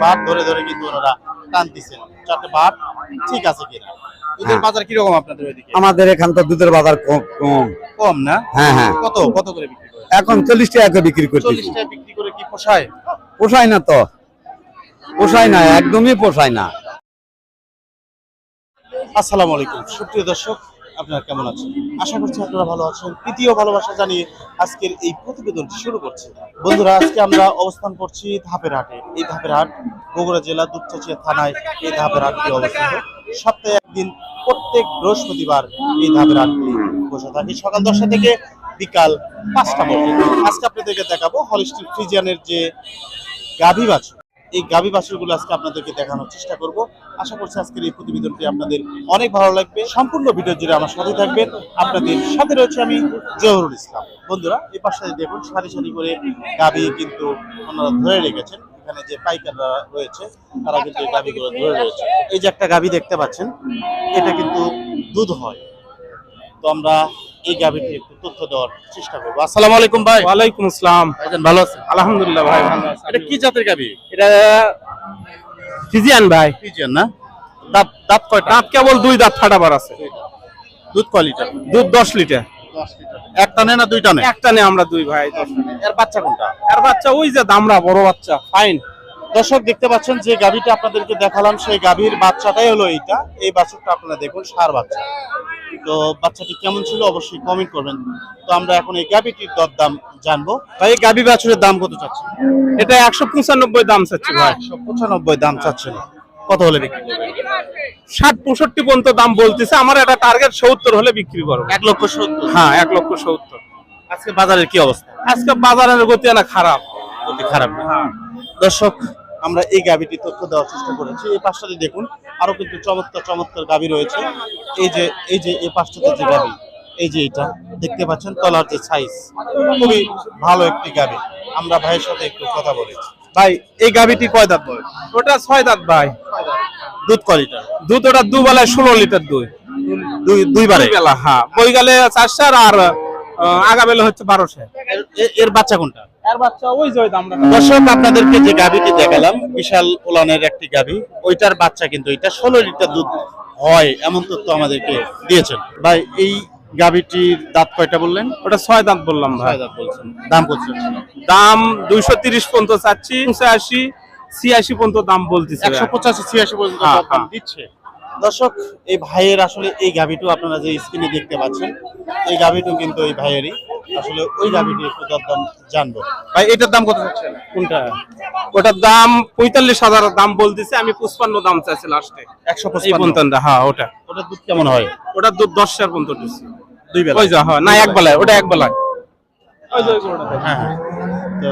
But ধরে ধরে কিন্তু ওনারা টানতেছেন চারটে বাট ঠিক আছে কিনা? দুধের হ্যাঁ। বাজার কীরকম আপনাদের ওইদিকে? আমাদের এখান তো দুধের বাজার কম কম। কম না? হ্যাঁ হ্যাঁ। কত কত করে বিক্রি করে এখন চল্লিশ টাকা করে বিক্রি চল্লিশ টাকা বিক্রি করে কি পোষায়? পোষায় না তো। পোষায় না একদমই পোষায় না। আসসালামু আলাইকুম। সুপ্রিয় দর্শক আপনারা কেমন আছেন আশা করছি আপনারা ভালো আছেন। তৃতীয় ভালোবাসা জানিয়ে আজকের এই প্রতিবেদনটি শুরু করছি। বন্ধুরা, আজকে আমরা অবস্থান করছি ধাপের হাটে। এই ধাপের হাট বগুড়া জেলা দুপচাচিয়া থানায় এই ধাপের হাটটি অবস্থিত। সপ্তাহে একদিন, প্রত্যেক বৃহস্পতিবার এই ধাপের হাটটি বসে থাকে। সকাল দশটা থেকে বিকাল পাঁচটা পর্যন্ত। আজকে আপনাদেরকে দেখাবো হলিস্টিক ফ্রিজিয়ানের যে গাভী বাছুর। এই গাভী বাছুরগুলো আজকে আপনাদেরকে দেখানোর চেষ্টা করব। আশা করছি আজকের এই প্রতিবেদনটি আপনাদের অনেক ভালো লাগবে। সম্পূর্ণ ভিডিও জুড়ে আমার সাথে থাকবেন। আপনাদের সাথে রয়েছে আমি জহরুল ইসলাম। বন্ধুরা এই পাশে দেখুন, সারি সারি করে গাভী কিন্তু ওনারা ধরে রেখেছেন। এখানে যে পাইকাররা রয়েছে, তারা কিন্তু এই গাভীগুলো ধরে রয়েছে। এই যে একটা গাভী দেখতে পাচ্ছেন, এটা কিন্তু দুধ হয়। তো আমরা এই গাভীটির একটু তথ্য দেওয়ার চেষ্টা করব। আসসালামু আলাইকুম ভাই। ওয়ালাইকুম আসসালাম। ভাইজান ভালো আছেন? আলহামদুলিল্লাহ ভাই ভালো আছি। এটা কি জাতের গাভী? এটা ফিজিয়ান ভাই। ফ্রিজিয়ান না? দাঁত দাঁত কয়টা? দাঁত কেবল দুই দাঁত ফাটাবার আছে। দুধ কয় লিটার? দুধ দশ লিটার। একটা নে না দুইটা নে একটা নে আমরা দুই ভাই। এর বাচ্চা কোনটা? এর বাচ্চা ওই যে দামরা বড় বাচ্চা ফাইন। দর্শক দেখতে পাচ্ছেন যে গাভীটা আপনাদেরকে দেখালাম সেই গাভীর বাচ্চাটাই হলো এইটা। এই বাচ্চাটা আপনারা দেখুন সার বাচ্চা। তো বাচ্চাটি কেমন ছিল অবশ্যই কমেন্ট করবেন। তো আমরা এখন এই গাভীটির দরদাম জানব। ভাই এই গাভী বাছুরের দাম কত চাচ্ছে এটা একশো পঁচানব্বই দাম চাচ্ছি ভাই। একশো পঁচানব্বই দাম চাচ্ছিল কত হলে বিক্রি ষাট পঁয়ষট্টি পর্যন্ত দাম বলতেছে। আমার একটা টার্গেট সত্তর হলে বিক্রি করব। এক লক্ষ সত্তর। হ্যাঁ এক লক্ষ সত্তর। আজকে বাজারের কি অবস্থা? আজকে বাজারের গতি না খারাপ। খারাপ না। হ্যাঁ। দর্শক আমরা এই গাভীটি তথ্য দেওয়ার চেষ্টা করেছি। এই পাশটাতে দেখুন আরও কিন্তু চমৎকার চমৎকার গাভী রয়েছে। এই যে এই যে এই পাশটাতে যে গাভী এই যে এটা দেখতে পাচ্ছেন তলার যে সাইজ খুবই ভালো একটি গাভী। আমরা ভাইয়ের সাথে একটু কথা বলেছি ভাই এই গাভীটি কয় দাঁত বয় ওটা ছয় দাঁত ভাই। দুধ ক লিটার? দুধ ওটা দু বেলায় ষোলো লিটার দুই দুই দুইবারে? দুই বেলা হ্যাঁ। বই গেলে চারশো আর আহ, আগা হচ্ছে বারোশো এর বাচ্চা কোনটা? দর্শক আপনাদেরকে যে গাভীটি দেখালাম বিশাল ওলানের একটি গাভী ওইটার বাচ্চা কিন্তু এটা ষোলো লিটার দুধ হয় এমন তথ্য আমাদেরকে দিয়েছেন। ভাই এই গাভীটির দাঁত কয়টা বললেন? ওটা ছয় দাঁত বললাম ভাই। দাঁত বলছেন। দাম চাচ্ছেন? দাম দুইশো তিরিশ পর্যন্ত চাচ্ছি ছিয়াশি পর্যন্ত দাম বলতেছে একশো পঁচাশি ছিয়াশি পর্যন্ত হ্যাঁ, দাম হ্যাঁ। দিচ্ছে। দর্শক এই ভাইয়ের আসলে এই গাভীটু আপনারা যে স্ক্রিনে দেখতে পাচ্ছেন এই গাভীটু কিন্তু এই ভাইয়েরই। আসলে ওই গাভীটি একটু দরদাম জানব। ভাই এটার দাম কত চাচ্ছেন কোনটা? ওটার দাম পঁয়তাল্লিশ হাজার দাম বলতেছে আমি পুষ্পান্ন দাম চাইছি লাস্টে একশো পঁচপান্ন। হ্যাঁ ওটা। ওটার দুধ কেমন হয়? ওটার দুধ দশ হাজার পর্যন্ত দিচ্ছি। দুই বেলা ওই যা হয় না এক বেলায় ওটা এক বেলায়। ওই যে। হ্যাঁ হ্যাঁ। তো।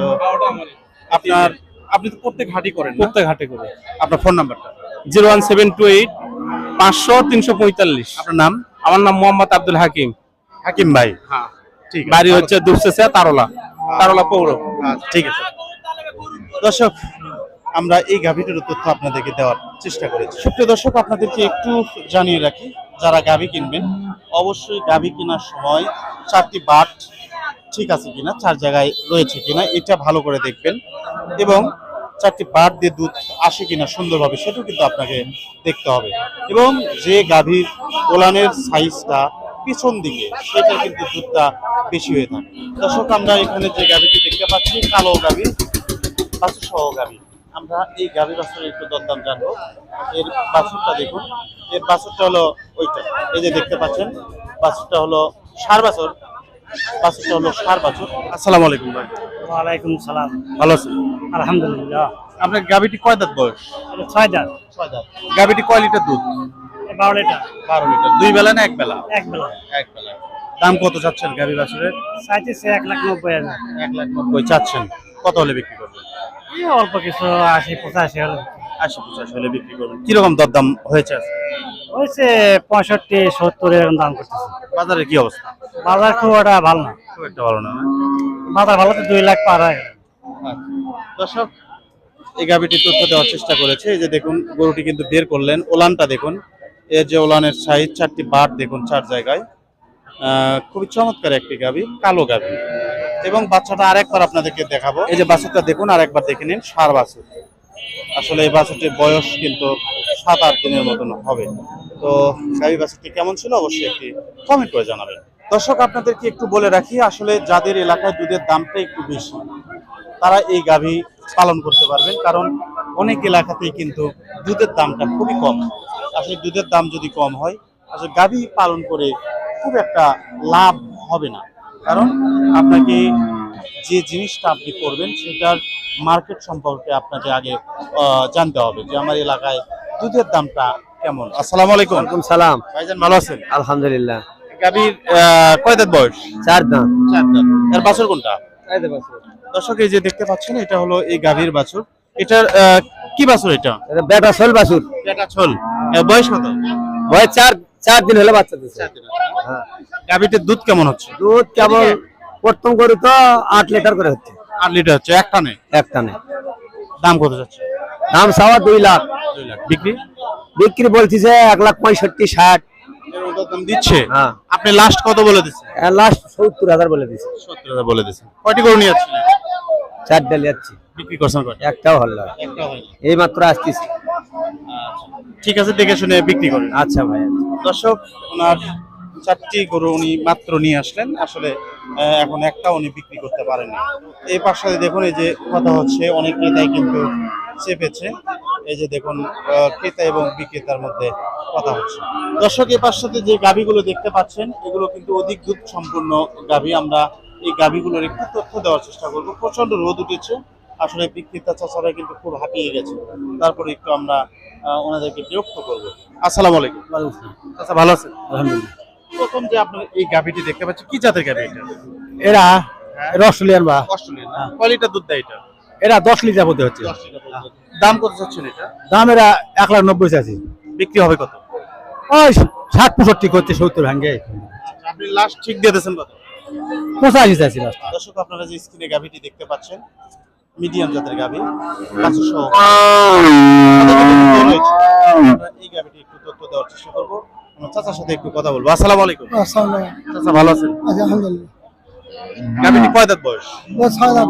আপনার আপনি তো প্রত্যেক হাটই করেন প্রত্যেক হাটে করে। আপনার ফোন নাম্বারটা? Zero one seven two eight পাঁচশো তিনশো পঁয়তাল্লিশ। আপনার নাম? আমার নাম মোহাম্মদ আব্দুল হাকিম। হাকিম ভাই। হ্যাঁ। ঠিক। বাড়ি হচ্ছে দুপসেসে তারলা। তারলা পৌর। আচ্ছা, ঠিক আছে। দর্শক আমরা এই গাভীটির তথ্য আপনাদেরকে দেওয়ার চেষ্টা করেছি। সুপ্রিয় দর্শক আপনাদেরকে একটু জানিয়ে রাখি যারা গাভী কিনবেন অবশ্যই গাভী কেনার সময় চারটি বাট ঠিক আছে কিনা চার জায়গায় রয়েছে কিনা এটা ভালো করে দেখবেন। এবং চারটি বাট দিয়ে দুধ আসে কিনা সুন্দরভাবে সেটাও কিন্তু আপনাকে দেখতে হবে। এবং যে গাভীর ওলানের সাইজটা পিছন দিকে, সেটা কিন্তু দুধটা বেশি হয়ে থাকে। দর্শক, আমরা এখানে যে গাভীটি দেখতে পাচ্ছি, কালো গাভী বাছুর সহ গাভী। আমরা এই গাভী বাছুরের একটু দরদাম জানব। এর বাছুরটা দেখুন, এর বাছুরটা হলো ওইটা। এই যে দেখতে পাচ্ছেন, বাছুরটা হলো সার বাছুর। বাছুরটা হলো সার বাছুর। আসসালামু আলাইকুম ভাই। ওয়ালাইকুম সালাম। ভালো আছেন? আলহামদুলিল্লাহ। আপনার গাভীটি কয় দাঁত বয়স? ছয় দাঁত। ছয় দাঁত। গাভীটি কয় লিটার দুধ? বারো লিটার। বারো লিটার। দুই বেলা না এক বেলা? এক বেলা। এক বেলা। দাম কত চাচ্ছেন গাভী বাছুরের? চাইতেছে এক লাখ নব্বই হাজার। এক লাখ নব্বই। চাচ্ছেন? কত হলে বিক্রি করবেন? অল্প কিছু আশি পঁচাশি হলো আশি পঁচাশি হলে বিক্রি করবেন। কীরকম দরদাম হয়েছে? হয়েছে পঁয়ষট্টি সত্তর এরকম দাম করতেছে। বাজারের কি অবস্থা? বাজার খুব একটা ভালো না। খুব একটা ভালো না না? বাজার ভালো তো দুই লাখ পার হয়ে গেল। দর্শক এই গাভিটি তথ্য দেওয়ার চেষ্টা করেছে। এই যে দেখুন গরুটি কিন্তু বের করলেন। ওলানটা দেখুন এর যে ওলানের সাইজ চারটি বাট দেখুন চার জায়গায়। খুবই চমৎকার একটি গাভি কালো গাভি। এবং বাচ্চাটা আরেকবার আপনাদেরকে দেখাবো। এই যে বাছুরটা দেখুন আরেকবার দেখে নিন সার বাছুর। আসলে এই বাছুরটির বয়স কিন্তু সাত আট দিনের মতন হবে। তো গাভী বাছুরটি কেমন ছিল? অবশ্যই একটি কমেন্ট করে জানাবেন। দর্শক আপনাদেরকে একটু বলে রাখি আসলে যাদের এলাকায় দুধের দামটা একটু বেশি তারা এই গাভী পালন করতে পারবেন কারণ অনেক এলাকাতেই কিন্তু দুধের দামটা খুবই কম। আসলে দুধের দাম যদি কম হয় আসলে গাভী পালন করে খুব একটা লাভ হবে না। কারণ আপনাকে যে জিনিসটা আপনি করবেন সেটার মার্কেট সম্পর্কে আপনাকে আগে জানতে হবে যে আমার এলাকায় দুধের দামটা কেমন। আসসালামু আলাইকুম। সালাম। ভাইজান ভালো আছেন? আলহামদুলিল্লাহ। গাভীর আহ, কয় দাঁত বয়স? চার দাম চার দাঁত এর বাছুর কোনটা? দর্শক এই যে দেখতে পাচ্ছেন এটা হলো এই গাভীর বাছুর। এটার আহ, কি বাছুর এটা? এটা বেটা শোল বাছুর। এটা ছোল বয়স কত? বয়স চার চার দিন হলে বাচ্চা দিচ্ছে হ্যাঁ। গাভীটির দুধ কেমন হচ্ছে? দুধ কেবল প্রথম করে তো আট লিটার করে হচ্ছে। আট লিটার হচ্ছে এক টানে? এক টানে। দাম কত যাচ্ছে? দাম সাওয়া দুই লাখ। দুই লাখ। বিক্রি? বিক্রি বলছিছে এক লাখ পঁয়ষট্টি ষাট। দাম দিচ্ছে। হ্যাঁ। আপনি লাস্ট কত বলে দিচ্ছেন? লাস্ট সত্তর হাজার বলে সত্তর হাজার বলে দিচ্ছেন। কয়টি গরু নিয়ে যাচ্ছিলেন? চার ডাল যাচ্ছি। বিক্রি করছেন কয়টি? একটাও হল না। এই মাত্র আসতেছি। আচ্ছা। ঠিক আছে দেখে শুনে বিক্রি করেন। আচ্ছা ভাই দর্শক ওনার চারটি গরু উনি মাত্র নিয়ে আসলেন। আসলে এখন একটা উনি বিক্রি করতে পারেননি। এই পাশে দেখুন এই যে কথা হচ্ছে অনেক ক্রেতাই কিন্তু চেপেছে। এই যে দেখুন ক্রেতা এবং বিক্রেতার মধ্যে কথা হচ্ছে। দর্শক এই পাশে যে গাভীগুলো দেখতে পাচ্ছেন এগুলো কিন্তু অধিক দুধ সম্পূর্ণ গাভী। আমরা এই গাভীগুলোর একটু তথ্য দেওয়ার চেষ্টা করব। প্রচণ্ড রোদ উঠেছে। আসলে বিক্রেতা চাচারা কিন্তু খুব হাঁপিয়ে গেছে। তারপরে একটু আমরা ওনাদেরকে বিরক্ত করব। আসসালামু আলাইকুম। আচ্ছা ভালো আছেন? আলহামদুলিল্লাহ। প্রথম যে আপনার এই গাভীটি দেখতে পাচ্ছি কি জাতের গাভী এটা? এরা অস্ট্রেলিয়ান বা। অস্ট্রেলিয়ান। না কয় লিটার দুধ দেয় এটা? এরা দশ লিটার মধ্যে হচ্ছে। দাম কত চাচ্ছেন এটা? দাম এরা এক লাখ নব্বই আছে বিক্রি হবে কত? ওই ষাট পঁয়ষট্টি করছে সত্তর ভাঙ্গে। আপনি লাস্ট ঠিক দিয়ে দিয়েছেন কত? পঁচাশি লাস্ট দর্শক আপনারা যে স্ক্রিনে গাভীটি দেখতে পাচ্ছেন মিডিয়াম জাতের গাভী সহ এই গাভীটি একটু তথ্য দেওয়ার চেষ্টা করব। চাচার সাথে একটু কথা বলব। আসসালামু আলাইকুম। চাচা ভালো আছেন? আলহামদুলিল্লাহ। গাভীটি কয় দাঁত বয়স? ছয় দাম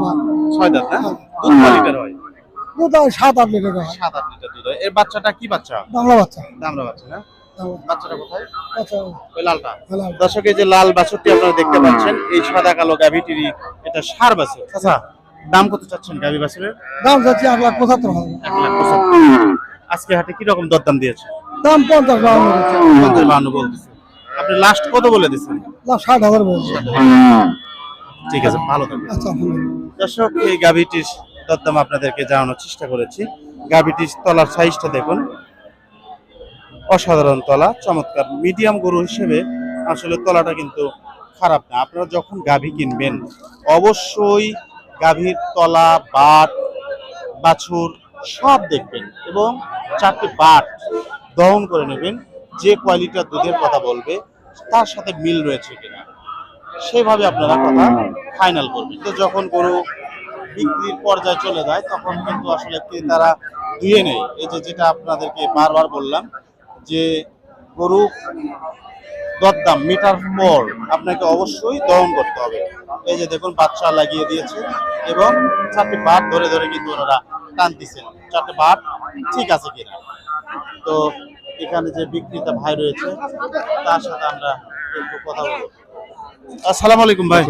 ছয় দাঁত না? দুধ কয় লিটার হয়। দুধ হয় সাত আট লিটার হয়। সাত আট লিটার দুধ হয়। এর বাচ্চাটা কি বাচ্চা? বাংলা বাচ্চা। দামরা বাচ্চা না? বাচ্চাটা কোথায়? ওই লালটা। দর্শক এই যে লাল বাছুরটি আপনারা দেখতে পাচ্ছেন এই সাদা কালো গাভীটিরই এটা সার বাছুর। আচ্ছা দাম কত চাচ্ছেন গাভী বাছুরের? দাম যাচ্ছে এক লাখ পঁচাত্তর এক লাখ পঁচাত্তর। আজকে হাটে কি রকম দরদাম দিয়েছে? দাম পঞ্চাশ পঞ্চাশ বাহান্ন বলতেছে। আপনি লাস্ট কত বলে দিচ্ছেন ষাট হাজার বলছে। ঠিক আছে ভালো থাকবেন। আচ্ছা দর্শক এই গাভীটির দরদাম আপনাদেরকে জানানোর চেষ্টা করেছি। গাভীটির তলার সাইজটা দেখুন। অসাধারণ তলা চমৎকার। মিডিয়াম গরু হিসেবে আসলে তলাটা কিন্তু খারাপ না। আপনারা যখন গাভী কিনবেন অবশ্যই গাভীর তলা বাট বাছুর সব দেখবেন এবং চারটি বাট দহন করে নেবেন। যে কোয়ালিটির দুধের কথা বলবে তার সাথে মিল রয়েছে কিনা সেভাবে আপনারা কথা ফাইনাল করবেন। তো যখন গরু বিক্রির পর্যায়ে চলে যায়, তখন কিন্তু আসলে ক্রেতারা ধুয়ে নেই এই যে যেটা আপনাদেরকে বারবার বললাম যে গরু দরদাম, মিটার পর আপনাকে অবশ্যই দহন করতে হবে। এই যে দেখুন, বাচ্চা লাগিয়ে দিয়েছে এবং চারটি বাট ধরে ধরে কিন্তু ওনারা টানতেছেন। চারটি বাট ঠিক আছে কিনা? তো এখানে যে বিক্রেতা ভাই রয়েছে, তার সাথে আমরা একটু কথা বলব। আসসালামু আলাইকুম ভাই।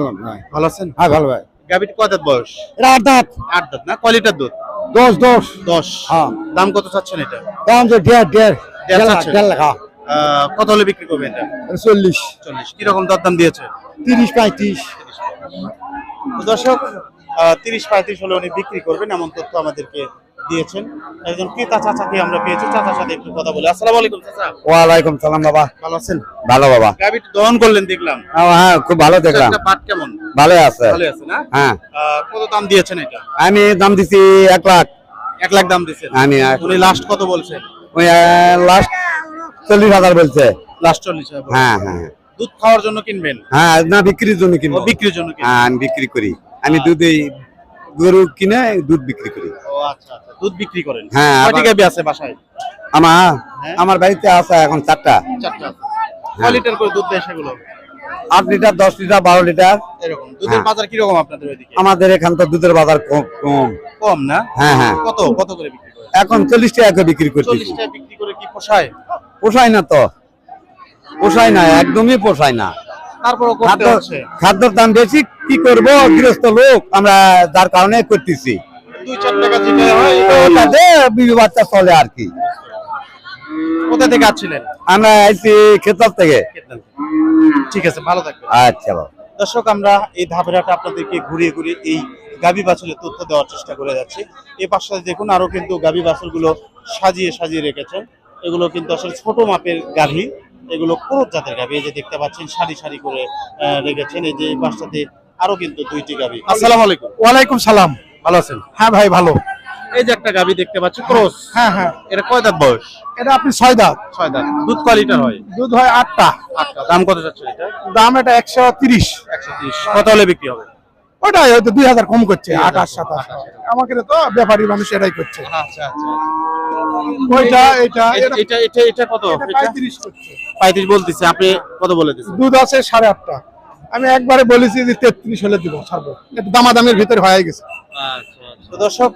ভালো আছেন? হ্যাঁ ভালো ভাই। গাবির কয় দাঁত বয়স? এটা আট দাঁত। আট দাঁত না? কয় লিটার দুধ? দশ দশ। দশ। হ্যাঁ। দাম কত চাচ্ছেন এটা? দাম যে দেড় দেড়। দেড় লাখ কত হলে বিক্রি করবেন এটা? চল্লিশ। চল্লিশ। কীরকম দরদাম দিয়েছে? তিরিশ পঁয়ত্রিশ। দর্শক তিরিশ পঁয়ত্রিশ হলে উনি বিক্রি করবেন এমন তথ্য আমাদেরকে দিয়েছেন। একজন ক্রেতা চাচাকে আমরা পেয়েছি চাচার সাথে একটু কথা বলি। আসসালামু আলাইকুম চাচা। ওয়ালাইকুম সালাম বাবা। ভালো আছেন? ভালো বাবা। গাবিটি দহন করলেন দেখলাম। হ্যাঁ, হ্যাঁ খুব ভালো দেখলাম। একটা বাট কেমন? ভালো আছে। ভালো আছে না? হ্যাঁ। কত দাম দিয়েছেন এটা? আমি দাম দিছি এক লাখ। এক লাখ দাম দিয়েছেন? আমি উনি লাস্ট কত বলছেন ওই লাস্ট চল্লিশ হাজার বলছে। লাস্ট চল্লিশ হাজার বলছেন। হ্যাঁ হ্যাঁ দুধ খাওয়ার জন্য কিনবেন? হ্যাঁ না বিক্রির জন্য কিনবো। বিক্রির জন্য কিনবেন। হ্যাঁ আমি বিক্রি করি। আমি দুধ এই গরু কিনে দুধ বিক্রি করি। ও আচ্ছা আচ্ছা। দুধ বিক্রি করেন? হ্যাঁ, কয়টি গাবি আছে বাসায়? আমার হ্যাঁ? আমার বাড়িতে আছে এখন চারটা। চারটা কয় লিটার করে দুধ দেয় সেগুলো? আট লিটার দশ লিটার বারো লিটার। এরকম। দুধের হ্যাঁ। বাজার কীরকম আপনাদের ওইদিকে? আমাদের এখান তো দুধের বাজার কম কম। কম না? হ্যাঁ হ্যাঁ। কত? কত করে বিক্রি এখন চল্লিশ টাকা করে বিক্রি চল্লিশ টাকা বিক্রি করে কি পোষায়? পোষায় না তো। পোষায় না একদমই পোষায় না। তারপরও করতে হচ্ছে। খাদ্যর দাম বেশি কি করব? গৃহস্থ লোক আমরা যার কারণে করতেছি। দুই চার টাকা যেটা হয় ওটাতে বিবি বাচ্চা চলে আর কি। কোথা থেকে আসছিলেন? আমরা আইছি খেতাব থেকে। ঠিক আছে ভালো থাকবেন। আচ্ছা দর্শক আমরা এই ধাপেরাটা আপনাদেরকে ঘুরিয়ে ঘুরিয়ে এই গাবি বাছুরের তথ্য দেওয়ার চেষ্টা করে যাচ্ছি। এই পাশে দেখুন আরও কিন্তু গাবি বাছুরগুলো সাজিয়ে সাজিয়ে রেখেছেন। এগুলো কিন্তু আসলে ছোট মাপের গাভী। এগুলো কোরত জাতের গাভী এই যে দেখতে পাচ্ছেন সারি সারি করে রেখেছেন। এই যে এই পাশটাতে আরও কিন্তু দুইটি গাভী আসসালামু আলাইকুম। ওয়ালাইকুম সালাম। ভালো আছেন? হ্যাঁ ভাই ভালো। এই যে একটা গাভী দেখতে পাচ্ছি ক্রস। হ্যাঁ হ্যাঁ। এটা কয় দাঁত বয়স? এটা আপনি ছয় দাঁত। ছয় দাঁত। দুধ কয় লিটার হয়? দুধ হয় আটটা। আটটা। দাম কত যাচ্ছে এটা? দাম এটা একশো তিরিশ। একশো তিরিশ। কত হলে বিক্রি হবে? ওটাই হয়তো দুই হাজার কম করছে 2000 আঠাশ সাতাশ। আমাকে তো ব্যাপারী মানুষ এটাই করছে। আচ্ছা আচ্ছা। ওইটা এটা এটা এটা এটা এটা কত? পঁয়ত্রিশ পঁয়ত্রিশ বলতেছে আপনি কত বলে দিচ্ছেন দুধ আছে সাড়ে আটটা। আমি একবারে বলেছি যে তেত্রিশ হলে দিব ছাড়বো। একটু দামাদামের ভিতরে হয়ে গেছে। তো দর্শক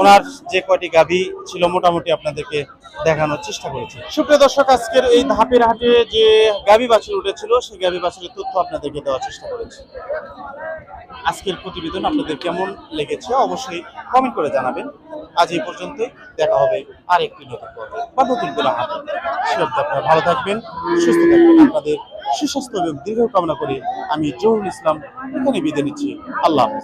ওনার যে কয়টি গাভী ছিল মোটামুটি আপনাদেরকে দেখানোর চেষ্টা করেছি। সুপ্রিয় দর্শক আজকের এই ধাপের হাটে যে গাভী বাছুর উঠেছিল সেই গাভী বাছুরের তথ্য আপনাদেরকে দেওয়ার চেষ্টা করেছি। আজকের প্রতিবেদন আপনাদের কেমন লেগেছে অবশ্যই কমেন্ট করে জানাবেন। আজ এই পর্যন্ত দেখা হবে আরেকটি নতুন পর্বে বা নতুন কোনো হাতে আপনারা ভালো থাকবেন, সুস্থ থাকবেন। আপনাদের সুস্বাস্থ্য এবং দীর্ঘ কামনা করে আমি জহুরুল ইসলাম এখানে বিদায় নিচ্ছি। আল্লাহ।